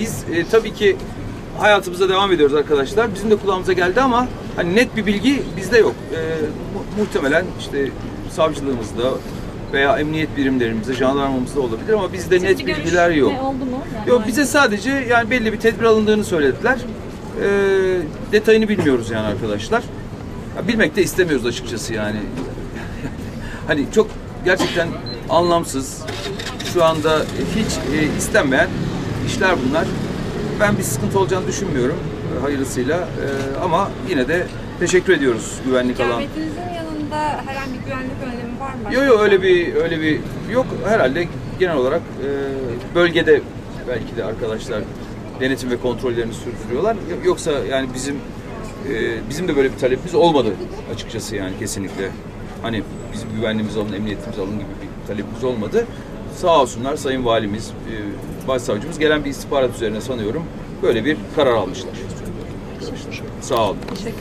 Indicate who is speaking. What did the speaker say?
Speaker 1: biz e, tabii ki hayatımıza devam ediyoruz arkadaşlar. Bizim de kulağımıza geldi ama hani net bir bilgi bizde yok. E, mu- muhtemelen işte savcılığımızda veya emniyet birimlerimizde, jandarmamızda olabilir ama bizde net
Speaker 2: görüş
Speaker 1: bilgiler yok.
Speaker 2: ne oldu mu? Yani
Speaker 1: Yok bize sadece yani belli bir tedbir alındığını söylediler. Ee, detayını bilmiyoruz yani arkadaşlar. Ya bilmek de istemiyoruz açıkçası yani. hani çok gerçekten anlamsız. Şu anda hiç e, istenmeyen işler bunlar. Ben bir sıkıntı olacağını düşünmüyorum e, hayırlısıyla. E, ama yine de teşekkür ediyoruz güvenlik alan.
Speaker 3: Kıyafetinizin yanında herhangi bir güvenlik önlemi var mı?
Speaker 1: Yok yok öyle bir öyle bir yok herhalde genel olarak e, bölgede belki de arkadaşlar denetim ve kontrollerini sürdürüyorlar. Yo- Yoksa yani bizim e, bizim de böyle bir talepimiz olmadı açıkçası yani kesinlikle. Hani bizim güvenliğimiz alın, emniyetimiz alın gibi bir talebimiz olmadı. Sağ olsunlar Sayın Valimiz, e, Başsavcımız gelen bir istihbarat üzerine sanıyorum böyle bir karar almışlar. Sağ olun.